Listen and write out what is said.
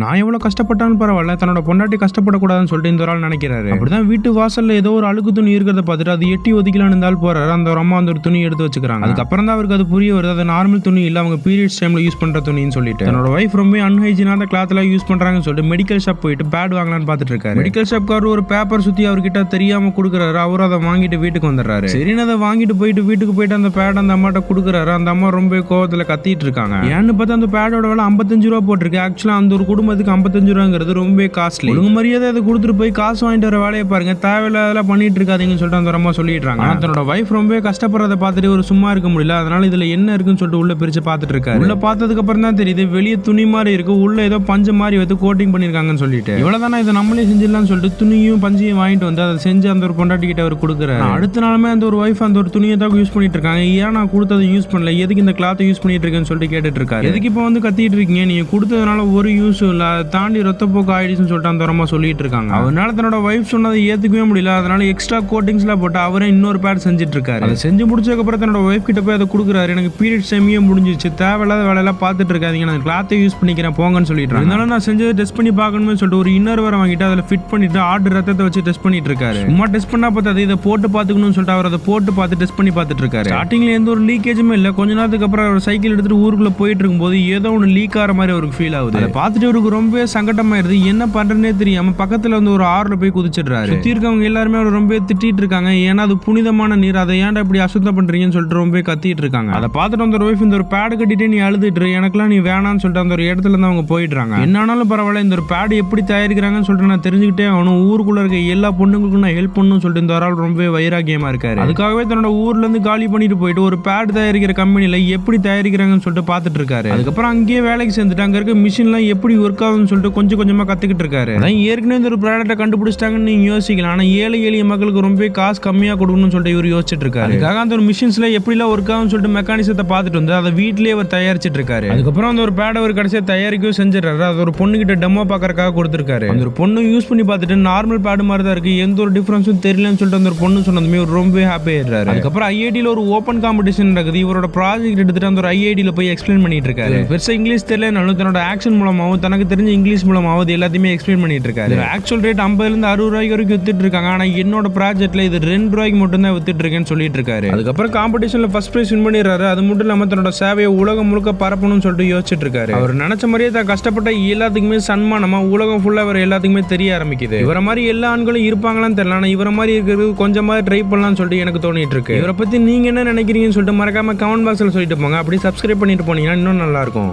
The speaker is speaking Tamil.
நான் எவ்வளவு கஷ்டப்பட்டாலும் பரவாயில்ல தன்னோட பொண்டாட்டி கஷ்டப்படக்கூடாதுன்னு சொல்லிட்டு இந்த ஒரு ஆள் நினைக்கிறாரு. அப்படிதான் வீட்டு வாசல்ல ஏதோ ஒரு அழுக்கு துணி இருக்கிறத பார்த்துட்டு அது எட்டி ஒதுக்கலாம்னு இருந்தால் போறாரு. அந்த ஒரு அம்மா அந்த ஒரு துணி எடுத்து வச்சுக்கிறாங்க. அதுக்கப்புறம் தான் அவருக்கு அது புரிய வருது. அது நார்மல் துணி இல்ல அவங்க பீரியட்ஸ் டைம்ல யூஸ் பண்ற துணின்னு சொல்லிட்டு. தன்னோட ஒய்ஃப் ரொம்ப அன்ஹைஜினான கிளாத் எல்லாம் யூஸ் பண்றாங்கன்னு சொல்லிட்டு மெடிக்கல் ஷாப் போயிட்டு பேட் வாங்கலாம்னு பார்த்துட்டு இருக்காரு. மெடிக்கல் ஷாப்காரர் ஒரு பேப்பர் சுத்தி அவர்கிட்ட தெரியாம கொடுக்குறாரு. அவர் அதை வாங்கிட்டு வீட்டுக்கு வந்துடுறாரு. சரின்னு அதை வாங்கிட்டு போயிட்டு வீட்டுக்கு போயிட்டு அந்த பேட் அந்த அம்மாட்ட கொடுக்குறாரு. அந்த அம்மா ரொம்ப கோவத்துல கத்திட்டு இருக்காங்க. ஏன்னு பார்த்தா அந்த பேடோட விலை ஐம்பத்தஞ்சு ரூபா போட்டிருக்கு. ஆக்சுவலா அந்த ஒரு குடும்பத்துக்கு ஐம்பத்தஞ்சு ரூபாங்கிறது ரொம்ப காஸ்ட்லி ஒழுங்கு மரியாதை அதை கொடுத்துட்டு போய் காசு வாங்கிட்டு வர வேலையை பாருங்க. தேவையில்லாதெல்லாம் பண்ணிட்டு இருக்காதீங்கன்னு சொல்லிட்டு அந்த அம்மா சொல்லிடுறாங்க. தன்னோட வைஃப் ரொம்ப கஷ்டப்படுறத பார்த்துட்டு ஒரு சும்மா இருக்க முடியல. அதனால இதுல என்ன இருக்குன்னு சொல்லிட்டு உள்ள பிரிச்சு பார்த்துட்டு இருக்காரு. உள்ள பார்த்ததுக்கு அப்புறம் தான் தெரியுது வெளியே துணி மாதிரி இருக்கு. உள்ள ஏதோ பஞ்சு மாதிரி வந்து கோட்டிங் பண்ணிருக்காங்கன்னு சொல்லிட்டு. இவ்வளவுதானே இதை நம்மளே செஞ்சிடலாம்னு சொல்லிட்டு துணியும் பஞ்சையும் வாங்கிட்டு வந்து அதை செஞ்சு அந்த ஒரு பொண்டாட்டி கிட்ட அவர் கொடுக்குறாரு. அடுத்த நாளுமே அந்த ஒரு வைஃப் அந்த ஒரு துணியை தான் யூஸ் பண்ணிட்டு இருக்காங்க. ஏன் நான் கொடுத்ததை யூஸ் பண்ணல? எதுக்கு இந்த கிளாத்தை யூஸ் பண்ணிட்டு இருக்கேன்னு சொல்லிட்டு கேட்டுட்டு இருக்காரு. எதுக்கு இப்போ வந்து கத்திட்டு இருக்கீங்க? நீங்க கொடுத்ததுனால ஒரு யூஸ் இல்ல அதை தாண்டி ரத்தப்போக்கு ஆயிடுச்சுன்னு சொல்லிட்டு அந்த அம்மா சொல்லிட்டு இருக்காங்க. அவனால தன்னோட வைஃப் சொன்னதை ஏத்துக்கவே முடியல. அதனால எக்ஸ்ட்ரா கோட்டிங்ஸ்லாம் போட்டு அவரே இன்னொரு பேட் செஞ்சுட்டு இருக்காரு அதை செஞ்சு முடிச்சதுக்கு அப்புறம் தன்னோட வைஃப் கிட்ட போய் அதை கொடுக்குறாரு. எனக்கு பீரியட் டைமே முடிஞ்சிச்சு. தேவையில்லாத வேலையெல்லாம் பார்த்துட்டு இருக்காதீங்க. நான் கிளாத்தை யூஸ் பண்ணிக்கிறேன் போங்கன்னு சொல்லிட்டு இருந்தாலும் நான் செஞ்சதை டெஸ்ட் பண்ணி பார்க்கணும்னு சொல்லிட்டு ஒரு இன்னர் வர வாங்கிட்டு அதில் ஃபிட் பண்ணிட்டு ஆர்டர் ரத்தத்தை வச்சு டெஸ்ட் பண்ணிட்டு இருக்காரு. சும்மா டெஸ்ட் பண்ணா பார்த்தா இதை போட்டு பார்த்துக்கணும்னு சொல்லிட்டு அவர் அதை போட்டு பார்த்து டெஸ்ட் பண்ணி பார்த்துட்டு இருக்காரு. ஸ்டார்டிங்ல எந்த ஒரு லீக்கேஜுமே இல்லை. கொஞ்ச நேரத்துக்கு அப்புறம் அவர் சைக்கிள் எடுத்துட்டு ஊருக்குள்ள போயிட்டு இருக்கும்போது ஏதோ ஒன்று லீக் ஆகிற மாதிரி அவருக்கு ஃபீல் ஆகுது. அதை பார்த்துட்டு அவருக்கு ரொம்ப சங்கடமாயிருது. என்ன பண்றேனே தெரியாம பக்கத்துல வந்து ஒரு ஆறுல போய் குதிச்சிடுறாரு. சுத்தி இருக்கவங்க எல்லாருமே அவர் ரொம்ப திட்டிட்டு இருக்காங்க ஏன்னா அது புனிதமான நீர். அதை ஏன்டா இப்படி அசுத்தம் பண்றீங்கன்னு சொல்லிட்டு ரொம்ப கத்திட்டு இருக்காங்க அதை பார்த்துட்டு அந்த ஒய்ஃப் இந்த ஒரு பேடு கட்டிட்டு நீ அழுதுட்டு இரு, எனக்கெல்லாம் நீ வேணாம்னு சொல்லிட்டு அந்த ஒரு இடத்துல இருந்து அவங்க போயிடுறாங்க. என்னாலும் பரவாயில்ல இந்த ஒரு பேடு எப்படி தயாரிக்கிறாங்கன்னு சொல்லிட்டு நான் தெரிஞ்சுக்கிட்டே அவனும் ஊருக்குள்ள இருக்க எல்லா பொண்ணுங்களுக்கும் நான் ஹெல்ப் பண்ணணும்னு சொல்லிட்டு இந்த ஆள் ரொம்ப வைராக்கியமா இருக்காரு. அதுக்காகவே தன்னோட ஊர்ல இருந்து காலி பண்ணிட்டு போயிட்டு ஒரு பேட் தயாரிக்கிற கம்பெனில எப்படி தயாரிக்கிறாங்கன்னு சொல்லிட்டு பார்த்துட்டு இருக்காரு. அதுக்கப்புறம் அங்கேயே வேலைக்கு சேர்ந்துட்டு அங்க இருக்க மிஷின்லாம் எப்படி ஒர்க் ஆகுதுன்னு சொல்லிட்டு கொஞ்சம் கொஞ்சமா கத்துக்கிட்டு இருக்காரு. அதான் ஏற்கனவே இந்த ஒரு ப்ராடக்ட்டை கண்டுபிடிச்சிட்டாங்கன்னு நீங்க யோசிக்கலாம். ஆனா ஏழை எளிய மக்களுக்கு ரொம்ப காசு கம்மியா கொடுக்கணும்னு சொல்லிட்டு இவர் யோசிச்சுட்டு இருக்காரு. அதுக்காக அந்த ஒரு மிஷின்ஸ்ல எப்படிலாம் ஒர்க் ஆகும்னு சொல்லிட்டு மெக்கானிசத்தை பார்த்துட்டு வந்து அதை வீட்லயே அவர் தயாரிச்சிட்டு இருக்காரு. அதுக்கப்புறம் அந்த ஒரு பேடை ஒரு கடைசியா தயாரிக்கவும் செஞ்சிடறாரு. அது ஒரு பொண்ணு கிட்ட டெமோ பார்க்கறதுக்காக கொடுத்துருக்காரு. அந்த ஒரு பொண்ணு யூஸ் பண்ணி பார்த்துட்டு நார்மல் பேடு மாதிரி தான் இருக்கு. எந்த ஒரு டிஃபரன்ஸும் தெரியலன்னு சொல்லிட்டு அந்த ஒரு பொண்ணு சொன்னதுமே இவர் ரொம்ப ஹாப்பி ஆயிடுறாரு. அதுக்கப்புறம் ஐஐடியில் ஒரு ஓப்பன் காம்படிஷன் நடக்குது. இவரோட ப்ராஜெக்ட் எடுத்துட்டு அந்த ஒரு ஐஐடியில் போய் எக்ஸ்பிளைன் பண்ணிட்டு இருக்காரு. பெருசா இங்கிலீஷ் தெரியலனாலும் தன்னோட ஆக்ஷன் மூலமாகவும் தனக்கு தெரிஞ்ச இங்கிலீஷ் மூலமாகவும் இது எல்லாத்தையுமே எக்ஸ்பிளைன் பண்ணிட்டு இருக்காரு ஆக்சுவல் ரேட் ஐம்பதுல இருந்து அறுபது ரூபாய்க்கு வரைக்கும் வித்துட்டு இருக்காங்க ஆனா என்னோட ப்ராஜெக்ட்ல இது ரெண்டு ரூபாய்க்கு மட்டும் தான் வித்துட்டு இருக்கேன்னு சொல்லிட்டு இருக்காரு அதுக்கப்புறம் காம்படிஷன்ல ஃபர்ஸ்ட் பிரைஸ் வின் பண்ணிடுறாரு. அது மட்டும் இல்லாம தன்னோட சேவையை உலகம் முழுக்க பரப்பணும்னு சொல்லிட்டு யோசிச்சுட்டு இருக்காரு அவர் நினைச்ச மாதிரியே தான் கஷ்டப்பட்ட எல்லாத்துக்குமே சன்மானமா உலகம் ஃபுல்லா அவர் எல்லாத்துக்குமே தெரிய ஆரம்பிக்குது. இவரை மாதிரி எல்லா ஆண்களும் இருப்பாங்களான்னு தெரியல. ஆனா இவரை மாதிரி இருக்கிறது கொஞ்சமாவது ட்ரை பண்ணலாம்னு சொல்லிட்டு எனக்கு தோணிட்டு இருக்கு இவரை பத்தி நீங்க என்ன நினைக்கிறீங்கன்னு சொல்லிட்டு மறக்காம கமெண்ட் பாக்ஸ்ல சொல்லிட்டு போங்க. அப்படி சப்ஸ்கிரைப் பண்ணிட்டு போனீங்கன்னா இன்னும் நல்லா இருக்கும்.